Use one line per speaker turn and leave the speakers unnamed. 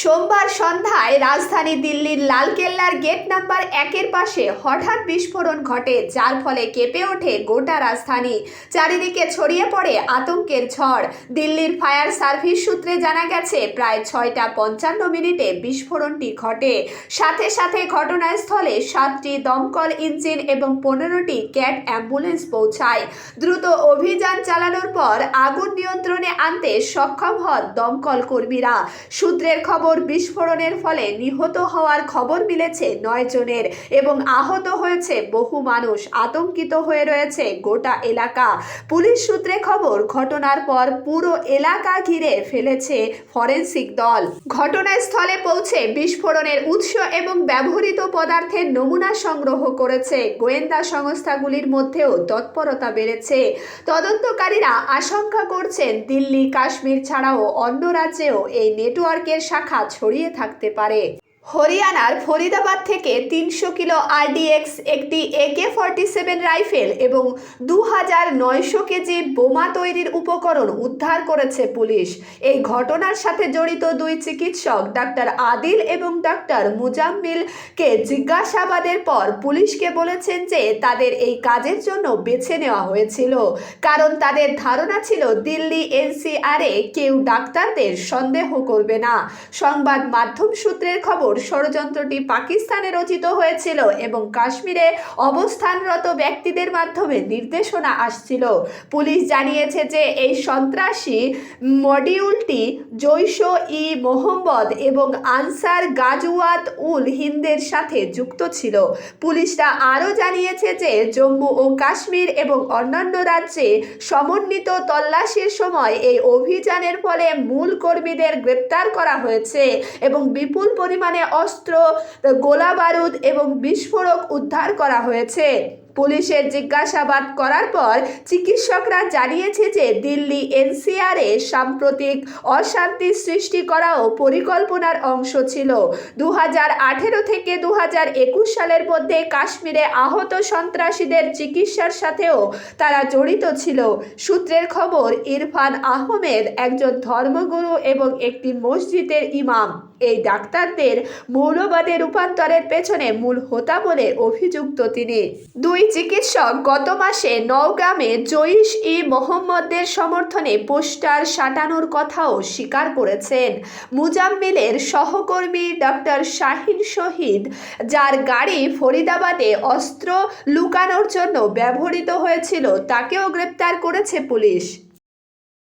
সোমবার সন্ধ্যায় রাজধানী দিল্লির লালকেল্লার গেট নাম্বার একের পাশে হঠাৎ বিস্ফোরণ ঘটে, যার ফলে কেঁপে ওঠে গোটা রাজধানী। চারিদিকে ছড়িয়ে পড়ে আতঙ্কের ঝড়। দিল্লির ফায়ার সার্ভিস সূত্রে জানা গেছে, প্রায় ছয়টা পঞ্চান্ন মিনিটে বিস্ফোরণটি ঘটে। সাথে সাথে ঘটনাস্থলে সাতটি দমকল ইঞ্জিন এবং পনেরোটি ক্যাট অ্যাম্বুলেন্স পৌঁছায়। দ্রুত অভিযান চালানোর পর আগুন নিয়ন্ত্রণে আনতে সক্ষম হন দমকল কর্মীরা। সূত্রের খবর বিস্ফোরণের ফলে নিহত হওয়ার খবর মিলেছে নয় জনের এবং আহত হয়েছে বহু মানুষ, আতঙ্কিত হয়ে রয়েছে গোটা এলাকা। পুলিশ সূত্রে খবর, ঘটনার পর পুরো এলাকা ঘিরে ফেলেছে ফরেন্সিক দল। ঘটনাস্থলে পৌঁছে বিস্ফোরণের উৎস এবং ব্যবহৃত পদার্থের নমুনা সংগ্রহ করেছে। গোয়েন্দা সংস্থাগুলির মধ্যেও তৎপরতা বেড়েছে। তদন্তকারীরা আশঙ্কা করছেন, দিল্লি, কাশ্মীর ছাড়াও অন্য রাজ্যেও এই নেটওয়ার্কের শাখা ছড়িয়ে থাকতে পারে। হরিয়ানার ফরিদাবাদ থেকে তিনশো কিলো আরডিএক্স একটি একে ফর্টি সেভেন রাইফেল এবং দু হাজার নয়শো কেজি বোমা তৈরির উপকরণ উদ্ধার করেছে পুলিশ। এই ঘটনার সাথে জড়িত দুই চিকিৎসক ডাক্তার আদিল এবং ডাক্তার মুজাম্মিলকে জিজ্ঞাসাবাদের পর পুলিশকে বলেছেন যে তাদের এই কাজের জন্য বেছে নেওয়া হয়েছিল। কারণ তাদের ধারণা ছিল দিল্লি এনসিআরে কেউ ডাক্তারদের সন্দেহ করবে না। সংবাদ মাধ্যম সূত্রের খবর ষড়যন্ত্রটি পাকিস্তানে রচিত হয়েছিল এবং কাশ্মীরে অবস্থানরত ব্যক্তিদের মাধ্যমে নির্দেশনা আসছিল। পুলিশ জানিয়েছে যে এই সন্ত্রাসী মডিউলটি জৈশ ই মোহাম্মদ এবং আনসার গাজওয়াত উল হিন্দের সাথে যুক্ত ছিল। পুলিশরা আরও জানিয়েছে যে জম্মু ও কাশ্মীর এবং অন্যান্য রাজ্যে সমন্বিত তল্লাশির সময় এই অভিযানের ফলে মূল কর্মীদের গ্রেপ্তার করা হয়েছে এবং বিপুল পরিমাণে অস্ত্র গোলা বারুদ এবং বিস্ফোরক উদ্ধার করা হয়েছে। পুলিশের জিজ্ঞাসাবাদ করার পর চিকিৎসকরা জানিয়েছে যে দিল্লি এনসিআরে সাম্প্রতিক অশান্তি সৃষ্টি করাও পরিকল্পনার অংশ ছিল। দু থেকে দু সালের মধ্যে কাশ্মীরে আহত সন্ত্রাসীদের চিকিৎসার সাথেও তারা জড়িত ছিল। সূত্রের খবর, ইরফান আহমেদ একজন ধর্মগুরু এবং একটি মসজিদের ইমাম। এই ডাক্তারদের মৌলবাদে রূপান্তরের পেছনে মূল হোতা বলে অভিযুক্ত তিনি। দুই চিকিৎসক গত মাসে নওগ্রামে জইশ ই মোহাম্মদের সমর্থনে পোস্টার সাটানোর কথাও স্বীকার করেছেন। মুজাম্মিলের সহকর্মী ডক্টর শাহিন শহীদ, যার গাড়ি ফরিদাবাদে অস্ত্র লুকানোর জন্য ব্যবহৃত হয়েছিল, তাকেও গ্রেপ্তার করেছে পুলিশ।